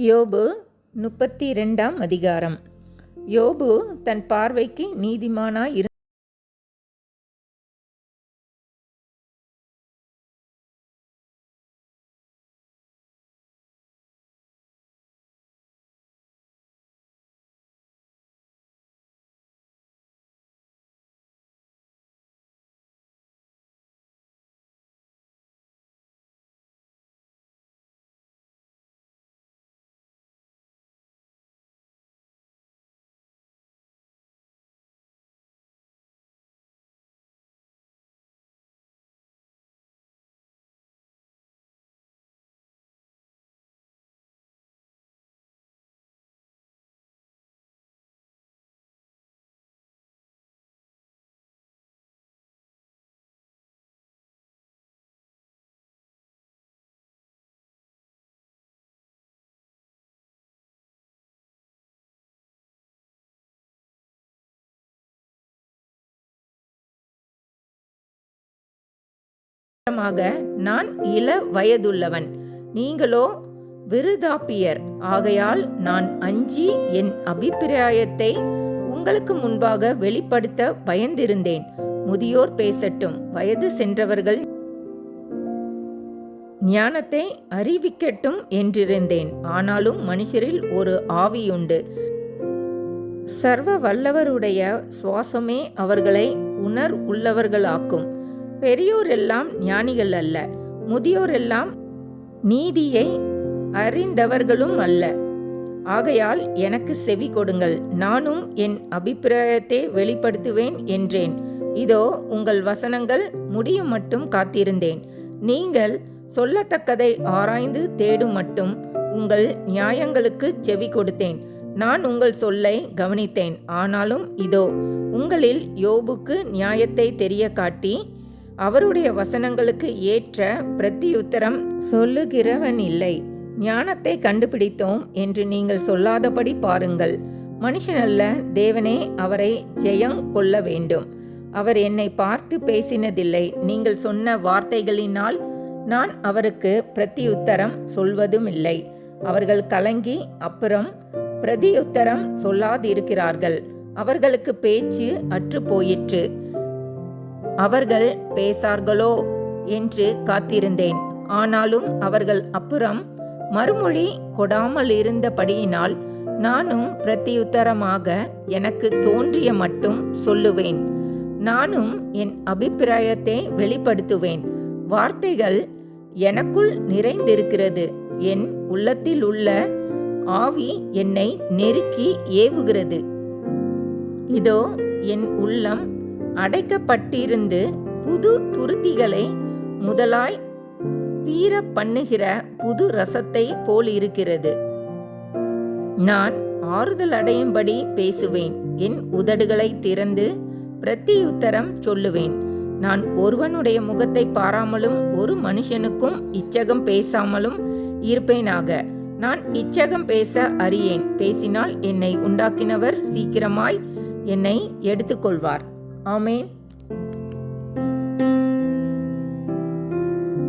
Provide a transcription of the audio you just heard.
யோபு முப்பத்தி இரண்டாம் அதிகாரம். யோபு தன் பார்வைக்கு நீதிமானாய் நான் இள வயதுள்ளவன். நீங்களோ விருதாப்பியர். ஆகையால் நான் அஞ்சி என் அபிப்பிராயத்தை உங்களுக்கு முன்பாக வெளிப்படுத்த பயந்திருந்தேன். முதியோர் பேசட்டும். வயது சென்றவர்கள் ஞானத்தை அறிவிக்கட்டும் என்றிருந்தேன். ஆனாலும் மனுஷரில் ஒரு ஆவியுண்டு. சர்வ வல்லவருடைய சுவாசமே அவர்களை உணர் உள்ளவர்களாக்கும் பெரியோர் எல்லாம் ஞானிகள் அல்ல. முதியோர் எல்லாம் நீதியை அறிந்தவர்களும் அல்ல. ஆகையால் எனக்கு செவி கொடுங்கள். நானும் என் அபிப்பிராயத்தை வெளிப்படுத்துவேன் என்றேன். இதோ உங்கள் வசனங்கள் முடியும் மட்டும் காத்திருந்தேன். நீங்கள் சொல்லத்தக்கதை ஆராய்ந்து தேடும் மட்டும் உங்கள் நியாயங்களுக்கு செவி கொடுத்தேன். நான் உங்கள் சொல்லை கவனித்தேன். ஆனாலும் இதோ உங்களில் யோபுக்கு நியாயத்தை தெரிய காட்டி அவருடைய வசனங்களுக்கு ஏற்ற பிரத்தியுத்தரம் சொல்லுகிறவன் இல்லை. ஞானத்தை கண்டுபிடித்தோம் என்று நீங்கள் சொல்லாதபடி பாருங்கள். மனுஷனல்ல தேவனே அவரை ஜெயம் கொள்ள வேண்டும். அவர் என்னை பார்த்து பேசினதில்லை. நீங்கள் சொன்ன வார்த்தைகளினால் நான் அவருக்கு பிரத்தியுத்தரம் சொல்வதும் இல்லை அவர்கள் கலங்கி அப்புறம் பிரதியுத்தரம் சொல்லாதிருக்கிறார்கள். அவர்களுக்கு பேச்சு அற்று போயிற்று அவர்கள் பேசார்களோ என்று காத்திருந்தேன். ஆனாலும் அவர்கள் அப்புறம் மறுமொழி கொடாமல் இருந்தபடியினால் நானும் பிரத்தியுத்தரமாக எனக்கு தோன்றிய மட்டும் சொல்லுவேன். நானும் என் அபிப்பிராயத்தை வெளிப்படுத்துவேன். வார்த்தைகள் எனக்குள் நிறைந்திருக்கிறது. என் உள்ளத்தில் உள்ள ஆவி என்னை நெருக்கி ஏவுகிறது. இதோ என் உள்ளம் அடைக்கப்பட்டிருந்து புது துருத்திகளை முதலாய் பீர பண்ணுகிற புது ரசத்தை போல் இருக்கிறது நான் ஆறுதல் அடையும்படி பேசுவேன். என் உதடுகளை திறந்து பிரத்தியுத்தரம் சொல்லுவேன். நான் ஒருவனுடைய முகத்தை பாராமலும் ஒரு மனுஷனுக்கும் இச்சகம் பேசாமலும் இருப்பேனாக. நான் இச்சகம் பேச அறியேன். பேசினால் என்னை உண்டாக்கினவர் சீக்கிரமாய் என்னை எடுத்துக்கொள்வார். ஆமேன்